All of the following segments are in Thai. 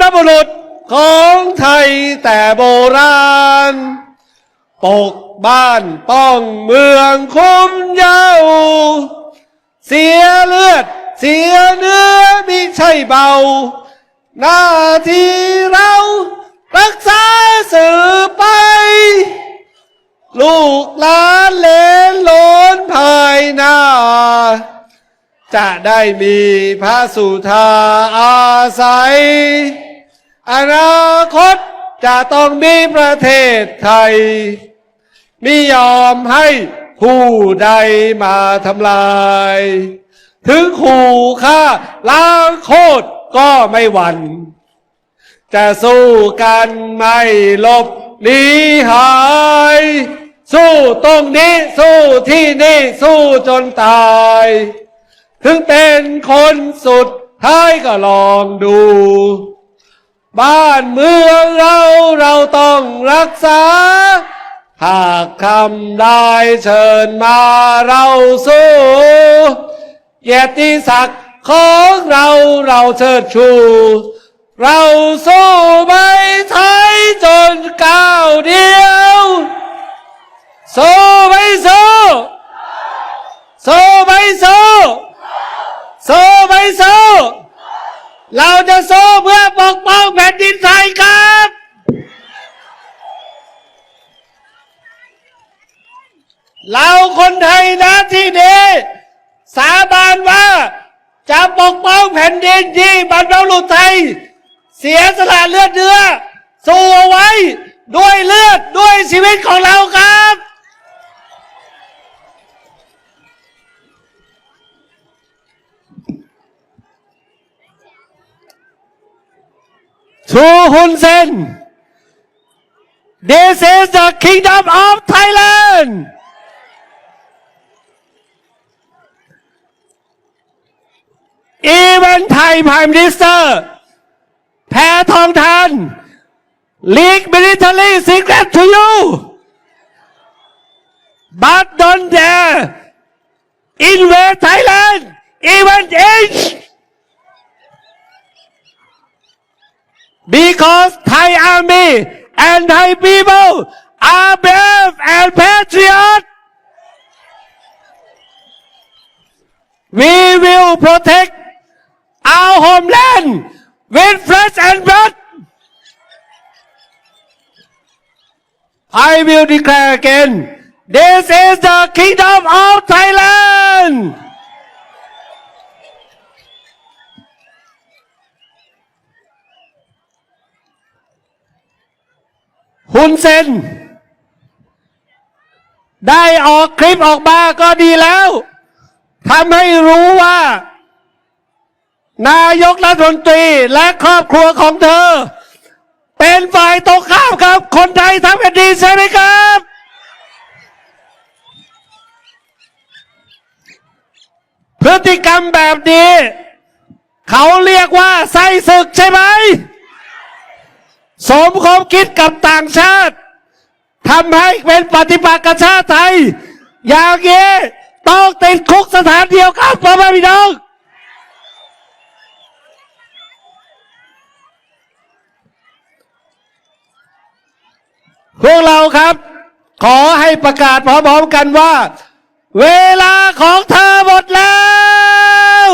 รบุรุษของไทยแต่โบราณ ปกบ้านป้องเมืองคุ้มเยาว์เสียเลือด เสียเนื้อมิใช่เบา หน้าที่เรารักษาสืบไป ลูกหลานเลนหลนภายหน้า จะได้มีพระสุธาอาศัย อนาคตจะต้องมีประเทศไทยไม่ยอมให้ผู้ใดมาทำลาย ถึงขู่ฆ่าล้างโคตรก็ไม่หวั่น จะสู้กันไม่หลบหนีหาย สู้ตรงนี้สู้ที่นี่สู้จนตาย ถึงเป็นคนสุดท้ายก็ลองดู บ้านเมืองเราเราต้องรักษา หากคำได้เชิญมาเราสู้เกียรติศักดิ์ของเราเราเชิดชู เราสู้ไม่ถอยจนก้าวเดียว สู้ไม่สู้สู้ไม่สู้สู้ไม่สู้เราจะสู้เพื่อปกป้องแผ่นดินไทยครับ เราคน ไทยนะที่นี้ สาบานว่าจะปกป้องแผ่นดินที่บรรพบุรุษไทย เสียสละเลือดเนื้อ สู้เอาไว้ด้วยเลือดด้วยชีวิตของเราครับ To Hun Sen This is the kingdom of Thailand Even Thai Prime Minister แพทองทาน Leak military secret to you but don't dare invade Thailand even inch because Thai army and Thai people are brave and patriot we will protect our homeland with flesh and blood I will declare again, this is the kingdom of Thailand. ฮุนเซนได้ออกคลิปออกมาก็ดีแล้วทำให้รู้ว่า นายกรัฐมนตรีและครอบครัวของเธอ เป็นฝ่ายตรงข้ามกับ คนไทยทั้งแผ่นดินใช่ไหมครับ พฤติกรรมแบบนี้ เขาเรียกว่าไส้ศึกใช่ไหม สมคบคิดกับต่างชาติทำให้เป็นปฏิปักษ์กับชาติไทย อย่างนี้ต้องติดคุกสถานเดียวครับพ่อแม่พี่น้อง พวกเราครับ ขอให้ประกาศพร้อมๆกันว่า เวลาของเธอหมดแล้ว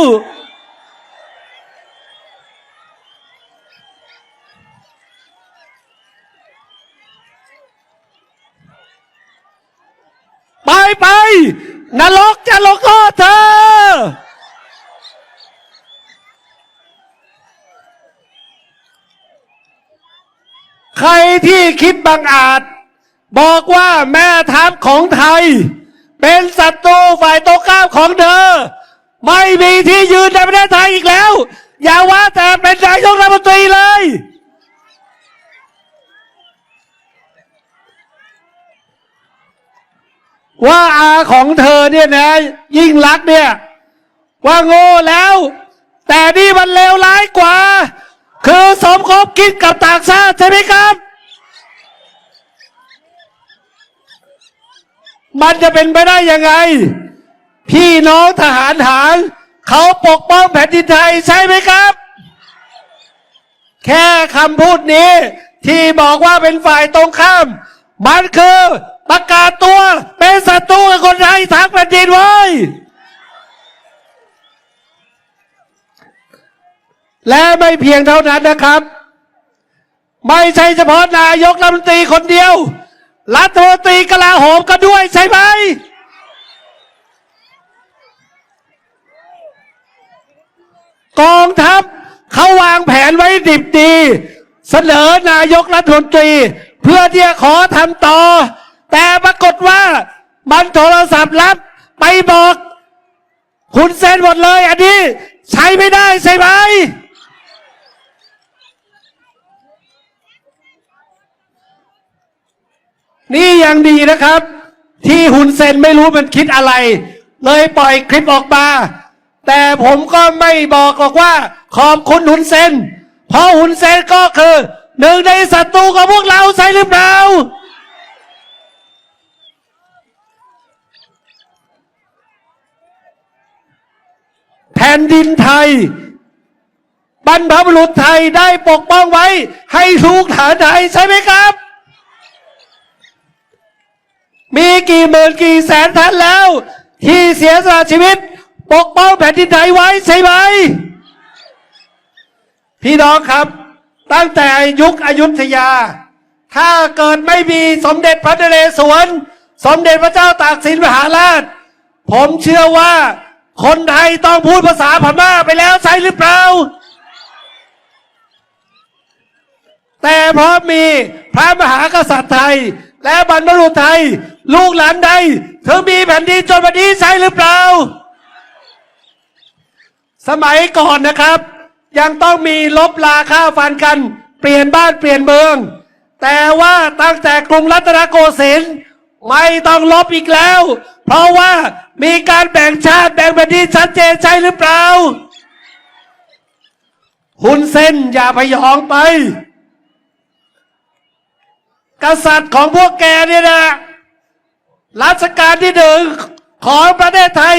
ไปไปนรกจะลงโทษเธอ ใครที่คิดบังอาจ บอกว่าแม่ทัพของไทย เป็นศัตรูฝ่ายตรงข้ามของเธอ ไม่มีที่ยืนในประเทศไทยอีกแล้ว อย่าว่าแต่เป็นนายกรัฐมนตรีเลย ว่าอาของเธอเนี่ยนะ ยิ่งรักเนี่ย ว่าโง่แล้ว แต่นี่มันเลวร้ายกว่า คือสมคบคิดกับต่างชาติใช่ไหมครับ มันจะเป็นไปได้ยังไง พี่น้องทหารหารเขาปกป้องแผ่นดินไทยใช่ไหมครับแแค่คำพูดนี้ ที่บอกว่าเป็นฝ่ายตรงข้าม มันคือประกาศตัวเป็นศัตรูกับคนไทยทั้งแผ่นดินไว้ และไม่เพียงเท่านั้นนะครับ ไม่ใช่เฉพาะนายกรัฐมนตรีคนเดียว รัฐมนตรีกลาโหมก็ด้วยใช่ไหมกองทัพเขาวางแผนไว้ดิบดี เสนอนายกรัฐมนตรี เพื่อที่จะขอทำต่อ แต่ปรากฏว่ามันโทรศัพท์รับไปบอก คุณเซ็นหมดเลย อันนี้ใช้ไม่ได้ใช่ไหม นี่ยังดีนะครับ ที่หุนเซนไม่รู้มันคิดอะไร เลยปล่อยคลิปออกมา แต่ผมก็ไม่บอกหรอกว่า ขอบคุณหุนเซนเพราะหุนเซนก็คือ หนึ่งในศัตรูของพวกเราใช่หรือเปล่าแผ่นดินไทย บรรพบุรุษไทยได้ปกป้องไว้ ให้ลูกหลานไทยใช่ไหมครับ มี กี่หมื่นกี่แสนท่านแล้ว ที่เสียสละชีวิต ปกป้องแผ่นดินไทยไว้ใช่ไหม พี่น้องครับ ตั้งแต่ยุคอยุธยา ถ้าเกิดไม่มีสมเด็จพระนเรศวร สมเด็จพระเจ้าตากสินมหาราช ผมเชื่อว่าคนไทยต้องพูดภาษาพม่าไปแล้วใช่หรือเปล่า แต่เพราะมีพระมหากษัตริย์ไทย และบรรพบุรุษไทย ลูกหลานใดถึงมีแผ่นดินจนวันนี้ใช่หรือเปล่า สมัยก่อนนะครับ ยังต้องมีลบลาข้าวฟันกัน เปลี่ยนบ้านเปลี่ยนเมือง แต่ว่าตั้งแต่กรุงรัตนโกสินทร์ไม่ต้องลบอีกแล้ว เพราะว่ามีการแบ่งชาติแบ่งแผ่นดินชัดเจนใช่หรือเปล่า หุนเส้นอย่าพยองไป กษัตริย์ของพวกแกเนี่ยนะรัชกาลที่หนึ่งของประเทศไทย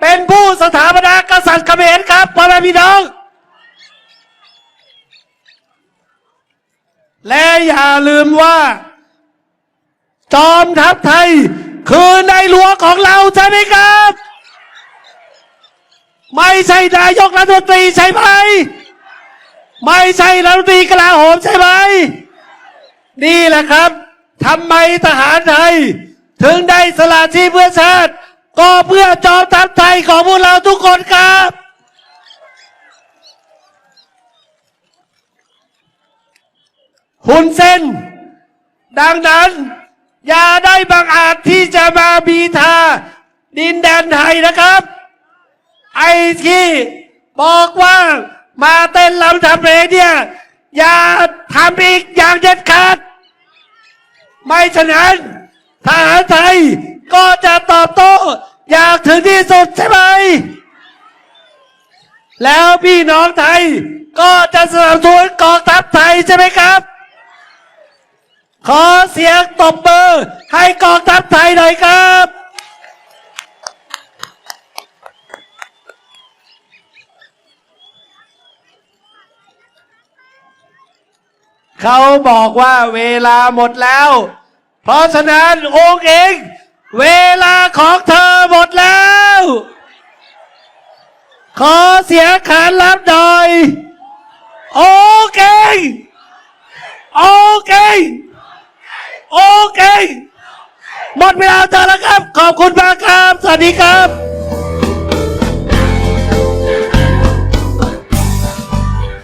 เป็นผู้สถาปนากษัตริย์เขมรครับพ่อแม่พี่น้อง และอย่าลืมว่า จอมทัพไทย คือในหลวงของเราใช่ไหมครับ ไม่ใช่นายกรัฐมนตรีใช่ไหม ไม่ใช่รัฐมนตรีกลาโหมใช่ไหม นี่แหละครับทำไมทหารไทย ถึงได้สละชีพเพื่อชาติ ก็เพื่อจอมทัพไทยของพวกเราทุกคนครับ หุนเส้น ดังนั้น อย่าได้บังอาจที่จะมาบีทา ดินแดนไทยนะครับ ไอ้ที่บอกว่ามาเต้นลำทำเพลงเนี่ย อย่าทำอีกอย่างเด็ดขาด ไม่ฉะนั้นทหารไทยก็จะตอบโต้อยางถึงที่สุดใช่ไหม แล้วพี่น้องไทยก็จะสนับสนุนกองทัพไทยใช่ไหมครับ ขอเสียงตบมือให้กองทัพไทยหน่อยครับ เขาบอกว่าเวลาหมดแล้ว เพราะฉะนั้นองค์เอง เวลาของเธอหมดแล้ว ขอเสียงขานรับหน่อยโอเคโอเคโอเคหมดเวลาเธอแล้วครับ ขอบคุณมากครับ สวัสดีครับ